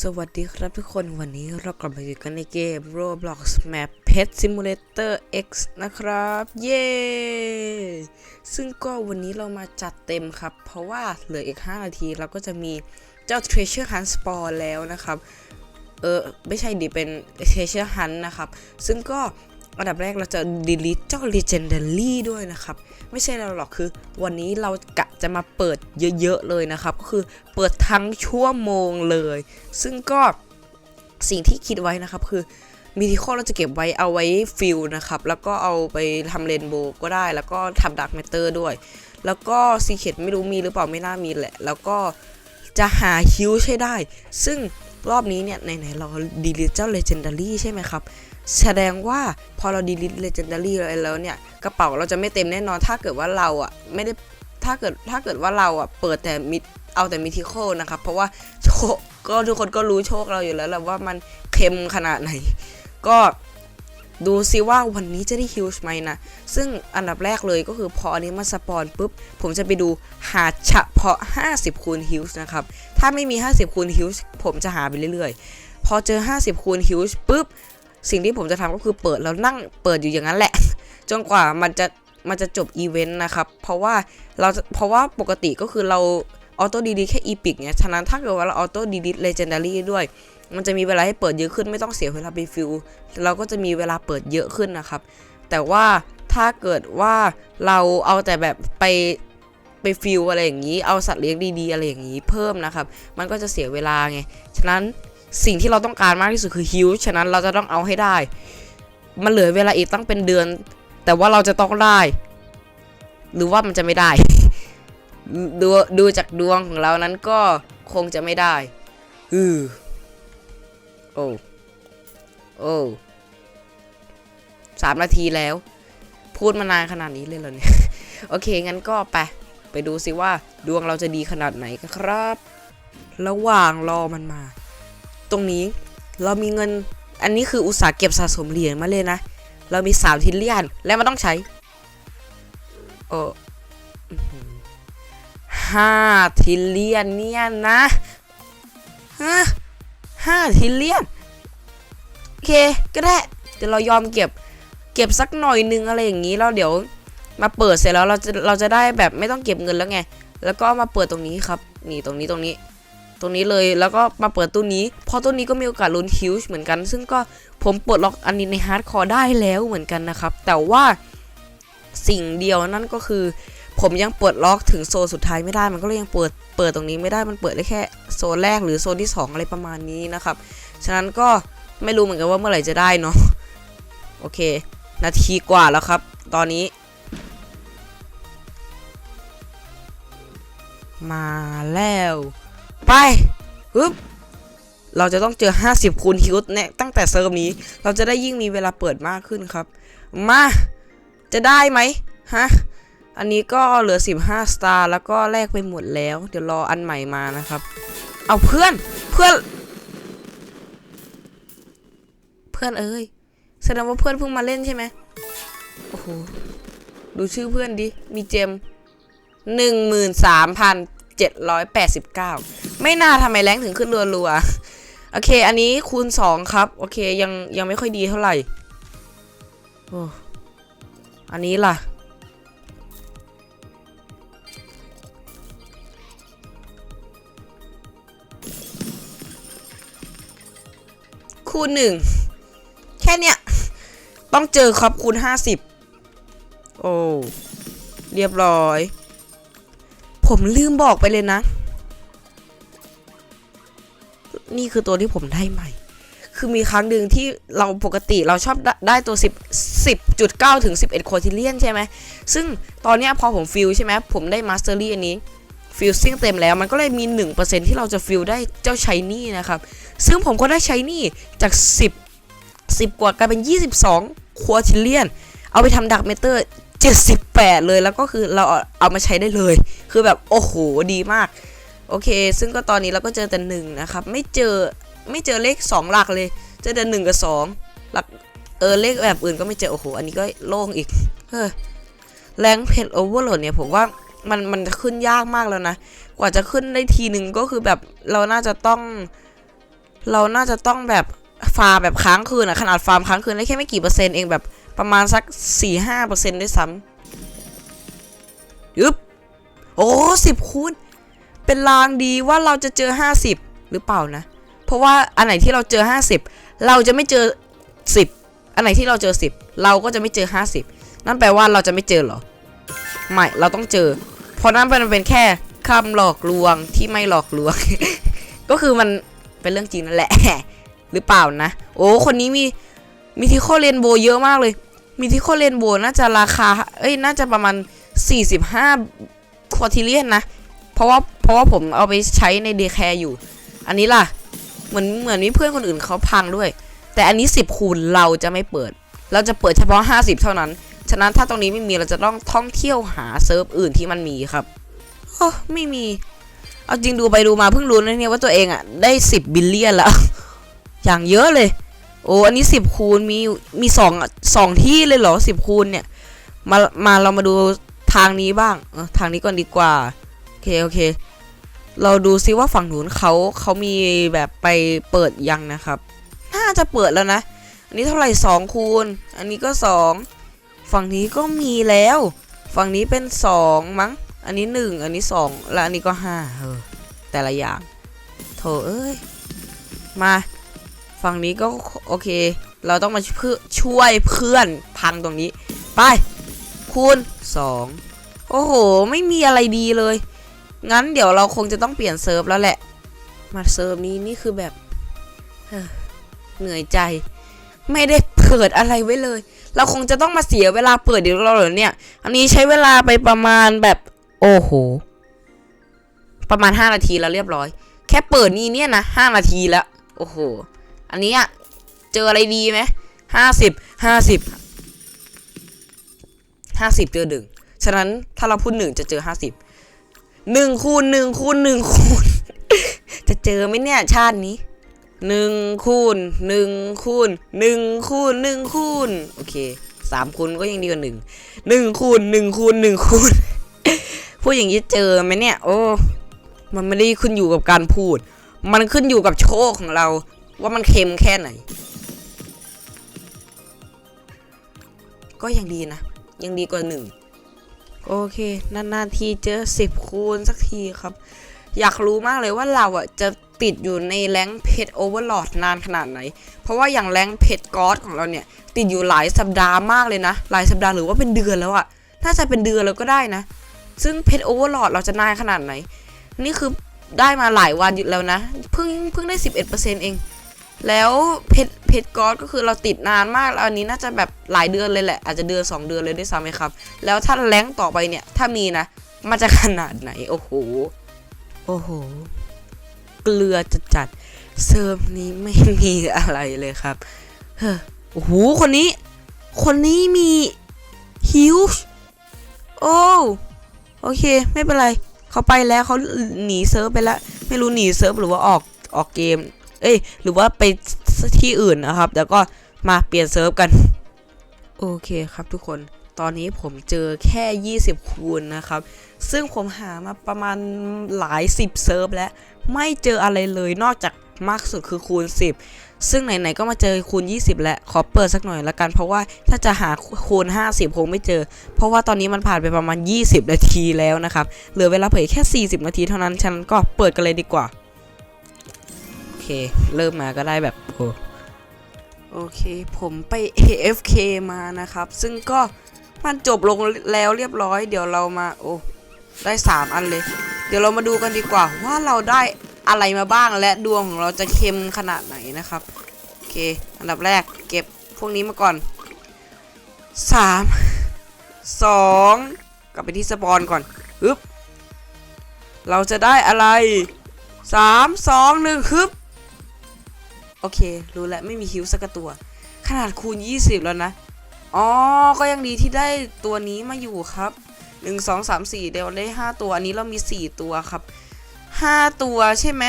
สวัสดีครับทุกคนวันนี้เรากลับมาอยู่กันในเกม Roblox Map Pet Simulator X นะครับ เย้ ซึ่งก็วันนี้เรามาจัดเต็มครับ เพราะว่าเหลืออีก 5 นาทีเราก็จะมีเจ้า Treasure Hunt Spore แล้วนะครับ เออ ไม่ใช่ดิเป็น Treasure Hunt นะครับ ซึ่งก็ อันดับแรกเราจะ delete เจ้า Legendary ด้วยนะครับ ไม่ใช่เราหรอกคือ วันนี้เรากะจะมาเปิดเยอะๆเลยนะครับ ก็คือเปิดทั้งชั่วโมงเลย ซึ่งก็สิ่งที่คิดไว้นะครับคือมิทิคอเราจะเก็บไว้เอาไว้ฟิลนะครับ แล้วก็เอาไปทำเรนโบว์ก็ได้ แล้วก็ทำดักเมเตอร์ด้วย แล้วก็ซีเคดไม่รู้มีหรือเปล่าไม่น่ามีแหละ แล้วก็จะหาฮิวใช้ได้ ซึ่ง รอบนี้เนี่ยไหนๆเราดีลิทเจ้าเลเจนดารี่ใช่ไหมครับ แสดงว่าพอเราดีลิทเลเจนดารี่แล้วเนี่ยกระเป๋าเราจะไม่เต็มแน่นอน ถ้าเกิดว่าเราอะไม่ได้ถ้าเกิดถ้าเกิดว่าเราอะเปิดแต่มิเอาแต่มิทิโคนะครับ เพราะว่าโชคก็ทุกคนก็รู้โชคเราอยู่แล้วแหละว่ามันเค็มขนาดไหน ก็ ดูซิว่าวันนี้จะได้ฮิวช์ไหมนะ ซึ่งอันดับแรกเลยก็คือพออันนี้มาสปอนปุ๊บ ผมจะไปดูหาเฉพาะ 50 คูณฮิวช์นะครับ ถ้าไม่มี 50 คูณฮิวช์ผมจะหาไปเรื่อยๆ พอเจอ 50 คูณฮิวช์ปุ๊บ สิ่งที่ผมจะทำก็คือเปิดแล้วนั่งเปิดอยู่อย่างนั้นแหละ จนกว่ามันจะมันจะจบอีเวนต์นะครับ เพราะว่าเราเพราะว่าปกติก็คือเราออโต้ดีดีแค่อีพิกเนี่ย ฉะนั้นถ้าเกิดว่าเราออโต้ดีดีเลเจนดารี่ด้วย มันจะมีเวลาให้เปิดเยอะขึ้นไม่ต้องเสียเวลาไปฟิลเราก็จะมีเวลาเปิดเยอะขึ้นนะครับ แต่ว่าถ้าเกิดว่าเราเอาแต่แบบไปไปฟิลอะไรอย่างนี้ เอาสัตว์เลี้ยงดีๆอะไรอย่างนี้เพิ่มนะครับ มันก็จะเสียเวลาไง ฉะนั้นสิ่งที่เราต้องการมากที่สุดคือฮิวฉะนั้นเราจะต้องเอาให้ได้ มันเหลือเวลาอีกตั้งเป็นเดือน แต่ว่าเราจะต้องได้ หรือว่ามันจะไม่ได้ ดูดูจากดวงของเรานั้นก็คงจะไม่ได้ อือ โอ้โอ้สามนาทีแล้ว พูดมานานขนาดนี้เลยเหรอเนี่ย โอเค งั้นก็ไป ไปดูสิว่าดวงเราจะดีขนาดไหนกันครับ ระหว่างรอมันมา ตรงนี้เรามีเงิน อันนี้คืออุตสาห์เก็บสะสมเหรียญมาเลยนะ เรามีสามทิลเลียน และมันต้องใช้ โอ้อื้อหือห้าทิลเลียนเนี่ยนะฮะ ห้าทิลเลียนโอเคก็ได้เดี๋ยวเรายอมเก็บเก็บสักหน่อยนึงอะไรอย่างนี้แล้วเดี๋ยวมาเปิดเสร็จแล้วเราจะเราจะได้แบบไม่ต้องเก็บเงินแล้วไง แล้วก็มาเปิดตรงนี้ครับ นี่ตรงนี้ตรงนี้ ตรงนี้เลยแล้วก็มาเปิดตู้นี้พอตู้นี้ก็มีโอกาสลุ้นฮิวช์เหมือนกัน ซึ่งก็ผมปลดล็อกอันนี้ในฮาร์ดคอร์ได้แล้วเหมือนกันนะครับ แต่ว่าสิ่งเดียวนั่นก็คือ ผมยังเปลดล็อกถึงโซนสุดท้ายไม่ได้มันก็เลยยังเปิดเปิดตรงนี้ไม่ได้มันเปิดได้แค่โซนแรกหรือโซนที่ 2 อะไรประมาณนี้นะครับ ฉะนั้นก็ไม่รู้เหมือนกันว่าเมื่อไหร่จะได้เนาะโอเค นาทีกว่าแล้วครับ ตอนนี้ มาแล้ว ไปปึ๊บเราจะต้องเจอ 50คูณฮิวต์เนี่ยตั้งแต่เซิร์ฟนี้ เราจะได้ยิ่งมีเวลาเปิดมากขึ้นครับ มา จะได้ไหมฮะ อันนี้ก็เหลือ 15 สตาร์แล้วก็แลกไปหมดแล้ว เดี๋ยวรออันใหม่มานะครับ เอาเพื่อนเพื่อน เพื่อนเอ้ยแสดงว่าเพื่อนเพิ่งมาเล่นใช่ไหมโอ้โหดูชื่อเพื่อนดิ มีเจมหนึ่งหมื่นสามพันเจ็ดร้อยแปดสิบเก้าไม่น่าทำไมแรงถึงขึ้นรัวๆ โอเค อันนี้คูณสองครับ โอเค ยังยังไม่ค่อยดีเท่าไหร่โอ้อันนี้ล่ะ คูณหนึ่งแค่เนี้ยต้องเจอครับคูณห้าสิบโอ้เรียบร้อย ผมลืมบอกไปเลยนะ นี่คือตัวที่ผมได้ใหม่ คือมีครั้งหนึ่งที่เราปกติเราชอบได้ไดตัว 10 10.9 ถึง 11โคทิเลียนใช่ไหม ซึ่งตอนเนี้ยพอผมฟิลใช่ไหม ผมได้มาสเตอรี่อันนี้ ฟิลซิ่งเต็มแล้วมันก็เลยมี 1%ที่เราจะฟิลได้เจ้าชายนี่นะครับ ซึ่งผมก็ได้ใช้นี่จาก 10 10 กว่ากลายเป็น 22ควอทิเลียน เอาไปทำดักเมเตอร์ 78 เลยแล้วก็คือเราเอามาใช้ได้เลย คือแบบโอ้โหดีมาก โอเค ซึ่งก็ตอนนี้เราก็เจอแต่หนึ่งนะครับ ไม่เจอไม่เจอเลข 2 หลักเลย เจอแต่หนึ่งกับ 2 หลักเออเลขแบบอื่นก็ไม่เจอ โอ้โห อันนี้ก็โล่งอีกเฮ้ยแรงเพจโอเวอร์โหลดเนี่ยผมว่า มันมันจะขึ้นยากมากแล้วนะ กว่าจะขึ้นได้ทีหนึ่งก็คือแบบเราน่าจะต้อง เราน่าจะต้องแบบฟาร์มแบบค้างคืนอะขนาดฟาร์มค้างคืนได้แค่ไม่กี่เปอร์เซ็นต์เองแบบประมาณสักสี่ห้าเปอร์เซ็นต์ด้วยซ้ำยึบโอ้สิบคูณเป็นลางดีว่าเราจะเจอห้าสิบหรือเปล่านะ เพราะว่าอันไหนที่เราเจอห้าสิบเราจะไม่เจอสิบอันไหนที่เราเจอสิบเราก็จะไม่เจอห้าสิบนั่นแปลว่าเราจะไม่เจอเหรอ ไม่ เราต้องเจอ เพราะนั่นมันเป็นแค่คำหลอกลวงที่ไม่หลอกลวง ก็คือมันเป็นเรื่องจริงนั่นแหละ หรือเปล่านะ โอ้คนนี้มีมีทิโคเรนโบเยอะมากเลย มีทิโคเรนโบน่าจะราคา เอ้ยน่าจะประมาณ 45ควอทิเลียนนะ เพราะว่าเพราะว่าผมเอาไปใช้ในเดแคร์อยู่ อันนี้ล่ะ เหมือนเหมือนมีเพื่อนคนอื่นเขาพังด้วย แต่อันนี้ 10 คูณเราจะไม่เปิด เราจะเปิดเฉพาะ 50 เท่านั้น ฉะนั้นถ้าตรงนี้ไม่มีเราจะต้องท่องเที่ยวหาเซิร์ฟอื่นที่มันมีครับโอ้ไม่มี เอาจริงดูไปดูมาเพิ่งรู้นะเนี่ยว่าตัวเองอะ่ะได้ 10 บิลเลียนแล้ว อย่างเยอะเลย โอ้อันนี้ 10 คูณมีมีสองสองที่เลยเหรอ 10 คูณเนี่ย มามาเรามาดูทางนี้บ้างทางนี้ก่อนดีกว่า โอเคโอเค เราดูซิว่าฝั่งนู้นเขาเขามีแบบไปเปิดยังนะครับ น่าจะเปิดแล้วนะ อันนี้เท่าไหร่สองคูณ อันนี้ก็สอง ฝั่งนี้ก็มีแล้ว ฝั่งนี้เป็นสองมั้ง อันนี้หนึ่งอันนี้สองและอันนี้ก็ห้าเออแต่ละอย่างโถเอ้ย มาฝั่งนี้ก็โอเค เราต้องมาเพื่อช่วยเพื่อนพังตรงนี้ ไป คูณสองโอ้โห ไม่มีอะไรดีเลย งั้นเดี๋ยวเราคงจะต้องเปลี่ยนเซิร์ฟแล้วแหละ มาเซิร์ฟนี้นี่คือแบบเหนื่อยใจ ไม่ได้ เปิดอะไรไว้เลย เราคงจะต้องมาเสียเวลาเปิดเดี๋ยวเราเหรอเนี่ย อันนี้ใช้เวลาไปประมาณแบบ โอ้โห ประมาณ 5 นาทีแล้วเรียบร้อย แค่เปิดนี่เนี่ยนะ5นาทีแล้ว โอ้โห อันนี้อะเจออะไรดีไหมห้าสิบห้าสิบห้าสิบเจอหนึ่งฉะนั้นถ้าเราพูดหนึ่งจะเจอห้าสิบหนึ่งคูณหนึ่งคูณหนึ่งคูณจะเจอไหมเนี่ยชาตินี้ หนึ่งคูณหนึ่งคูณหนึ่งคูณหนึ่งคูณโอเคสามคูณก็ยังดีกว่าหนึ่งหนึ่งคูณหนึ่งคูณหนึ่งคูณพูดอย่างนี้เจอไหมเนี่ย โอ้มันไม่ได้ขึ้นอยู่กับการพูด มันขึ้นอยู่กับโชคของเรา ว่ามันเค็มแค่ไหน ก็ยังดีนะ ยังดีกว่าหนึ่งโอเคนานๆทีเจอสิบคูณสักทีครับ อยากรู้มากเลยว่าเราอะจะ ติดอยู่ในแรงเพชรโอเวอร์ลอดนานขนาดไหน เพราะว่าอย่างแรงเพชรกอสของเราเนี่ย ติดอยู่หลายสัปดาห์มากเลยนะ หลายสัปดาห์หรือว่าเป็นเดือนแล้วอะน่าจะเป็นเดือนแล้วก็ได้นะ ซึ่งเพชรโอเวอร์ลอดเราจะนานขนาดไหน นี่คือได้มาหลายวันอยู่แล้วนะ เพิ่งเพิ่งได้ 11%เอง แล้วเพชรเพชรกอสก็คือเราติดนานมากแล้วอันนี้น่าจะแบบหลายเดือนเลยแหละ อาจจะเดือน 2 เดือนเลยด้วยซ้ำไหมครับ แล้วถ้าแรงต่อไปเนี่ย ถ้ามีนะ มันจะขนาดไหน โอ้โห โอ้โห เกลือจะจัดเซิร์ฟนี้ไม่มีอะไรเลยครับ เฮ้อโอ้โห คนนี้ คนนี้มีฮิวช์โอ้โอเค ไม่เป็นไร เขาไปแล้วเขาหนีเซิร์ฟไปแล้ว ไม่รู้หนีเซิร์ฟหรือว่าออกออกเกม เอ้ย หรือว่าไปที่อื่นนะครับ แล้วก็มาเปลี่ยนเซิร์ฟกัน โอเคครับทุกคน ตอนนี้ผมเจอแค่ 20 คูณนะครับ ซึ่งผมหามาประมาณหลาย 10 เซิร์ฟแล้ว ไม่เจออะไรเลยนอกจากมากสุดคือคูณ 10 ซึ่งไหนๆก็มาเจอคูณ 20 แล้ว ขอเปิดสักหน่อยละกัน เพราะว่าถ้าจะหาคูณ 50 คงไม่เจอ เพราะว่าตอนนี้มันผ่านไปประมาณ 20 นาทีแล้วนะครับ เหลือเวลาเผยแค่ 40 นาทีเท่านั้นฉันก็เปิดกันเลยดีกว่า โอเค เริ่มมาก็ได้แบบโอ้โอเค ผมไป AFK มานะครับ ซึ่งก็ มันจบลงแล้วเรียบร้อย เดี๋ยวเรามาโอ้ได้3อันเลย เดี๋ยวเรามาดูกันดีกว่า ว่าเราได้อะไรมาบ้างและดวงของเราจะเค็มขนาดไหนนะครับโอเค อันดับแรกเก็บพวกนี้มาก่อน3 2กลับไปที่สปอนก่อนฮึบเราจะได้อะไร3 2 1ฮึบโอเค รู้แล้วไม่มีฮิวสักตัว ขนาดคูณ 20 แล้วนะ อ๋อ ก็ยังดีที่ได้ตัวนี้มาอยู่ครับ 1 2 3 4 เดี๋ยวได้ 5 ตัว อันนี้เรามี 4 ตัวครับ 5 ตัวใช่ไหม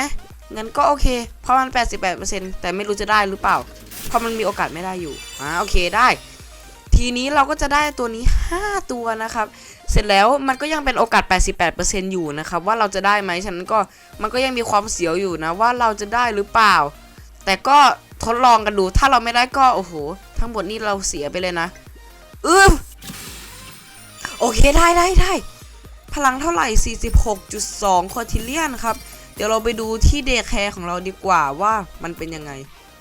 งั้นก็โอเค เพราะมัน 88%แต่ไม่รู้จะได้หรือเปล่า เพราะมันมีโอกาสไม่ได้อยู่ อ่า โอเคได้ ทีนี้เราก็จะได้ตัวนี้ 5 ตัวนะครับ เสร็จแล้วมันก็ยังเป็นโอกาส 88%อยู่นะครับ ว่าเราจะได้ไหมฉะนั้นก็ มันก็ยังมีความเสียวอยู่นะ ว่าเราจะได้หรือเปล่า แต่ก็ ทดลองกันดู ถ้าเราไม่ได้ก็โอ้โห ทั้งหมดนี่เราเสียไปเลยนะอือโอเคได้ได้ได้ พลังเท่าไหร่ 46.2คอทิเลียนครับ เดี๋ยวเราไปดูที่เดย์แคร์ของเราดีกว่าว่ามันเป็นยังไง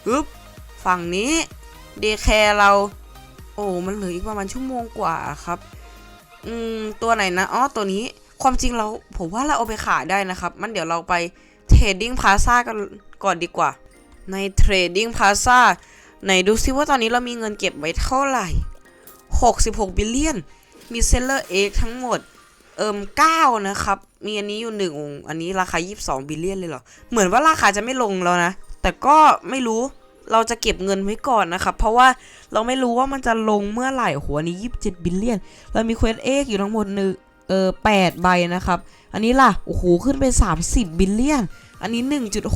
ฮึบฝั่งนี้เดย์แคร์เรา โอ้มันเหลืออีกประมาณชั่วโมงกว่าครับ อืม ตัวไหนนะอ๋อตัวนี้ความจริงเราผมว่าเราเอาไปขายได้นะครับ มันเดี๋ยวเราไปเทรดดิ้งพาซากันก่อนดีกว่า ในเทรดดิ้งพาซาไหนดูซิว่าตอนนี้เรามีเงินเก็บไว้เท่าไหร่ 66 บิลเลียน มีเซลเลอร์เอ็กทั้งหมด เอิม9นะครับ มีอันนี้อยู่หนึ่งองค์อันนี้ราคา 22 บิลเลียนเลยเหรอ เหมือนว่าราคาจะไม่ลงแล้วนะ แต่ก็ไม่รู้ เราจะเก็บเงินไว้ก่อนนะครับ เพราะว่าเราไม่รู้ว่ามันจะลงเมื่อไหร่หัวนี้ 27 บิลเลียน เรามีเควสเอ็กอยู่ทั้งหมดหนึ่ง เออ8ใบนะครับ อันนี้ล่ะ โอ้โห ขึ้นไป 30 บิลเลียน อันนี้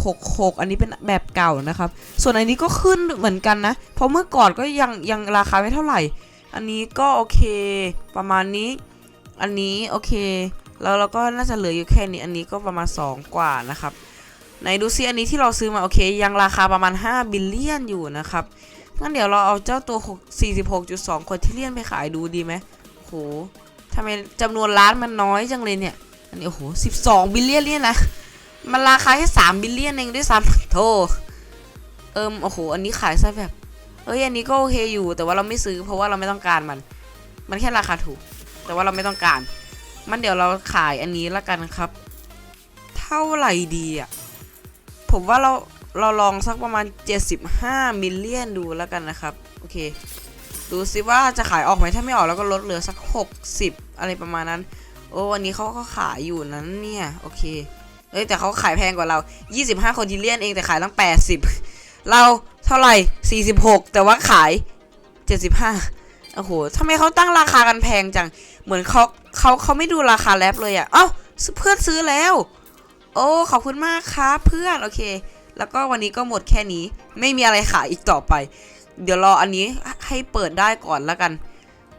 1.66 อันนี้เป็นแบบเก่านะครับ ส่วนอันนี้ก็ขึ้นเหมือนกันนะ เพราะเมื่อก่อนก็ยังยังราคาไม่เท่าไหร่ อันนี้ก็โอเค ประมาณนี้ อันนี้โอเค แล้วเราก็น่าจะเหลืออยู่แค่นี้ อันนี้ก็ประมาณ 2 กว่านะครับ ไหนดูซิอันนี้ที่เราซื้อมาโอเค ยังราคาประมาณ 5 บิลเลียนอยู่นะครับ งั้นเดี๋ยวเราเอาเจ้าตัว 46.2 คนที่เลี่ยนไปขายดูดีไหมโห ทำไมจำนวนล้านมันน้อยจังเลยเนี่ย อันนี้โอ้โห12บิลเลียนเนี่ยนะ มันราคาแค่3บิลเลียนเองด้วยซ้ำโธ่เอิมโอ้โห อันนี้ขายซะแบบ เอ้ย อันนี้ก็โอเคอยู่ แต่ว่าเราไม่ซื้อเพราะว่าเราไม่ต้องการมัน มันแค่ราคาถูก แต่ว่าเราไม่ต้องการ มันเดี๋ยวเราขายอันนี้ละกันครับ เท่าไหร่ดีอะ ผมว่าเราเราลองสักประมาณ 75มิลเลียนดูแล้วกันนะครับ โอเค ดูซิว่าจะขายออกไหมถ้าไม่ออกแล้วก็ลดเหลือสัก 60 อะไรประมาณนั้น โอ้วันนี้เขาก็ขายอยู่นั้นเนี่ย โอเคเอ้ยแต่เขาขายแพงกว่าเรา 25 คนทิเลียนเองแต่ขายตั้ง 80 เราเท่าไหร่ 46 แต่ว่าขาย 75 โอ้โหทำไมเขาตั้งราคากันแพงจัง เหมือนเขาเขาเขาไม่ดูราคาแลบเลยอะ่ะ เอ้าเพื่อนซื้อแล้ว โอ้ขอบคุณมากครับเพื่อน โอเค แล้วก็วันนี้ก็หมดแค่นี้ ไม่มีอะไรขายอีกต่อไป เดี๋ยวรออันนี้ให้เปิดได้ก่อนแล้วกัน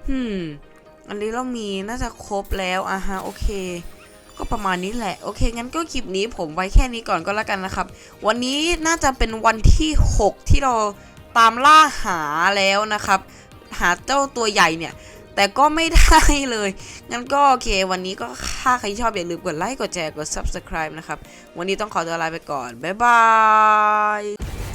hmm อันนี้เรามีน่าจะครบแล้วอะฮะโอเค ก็ประมาณนี้แหละ โอเค งั้นก็คลิปนี้ผมไว้แค่นี้ก่อนก็แล้วกันนะครับ วันนี้น่าจะเป็นวันที่ 6 ที่เราตามล่าหาแล้วนะครับ หาเจ้าตัวใหญ่เนี่ย แต่ก็ไม่ได้เลย งั้นก็โอเค วันนี้ก็ถ้าใครชอบอย่าลืมกดไลค์กดแชร์กด subscribe นะครับ วันนี้ต้องขอตัวลาไปก่อน บ๊ายบาย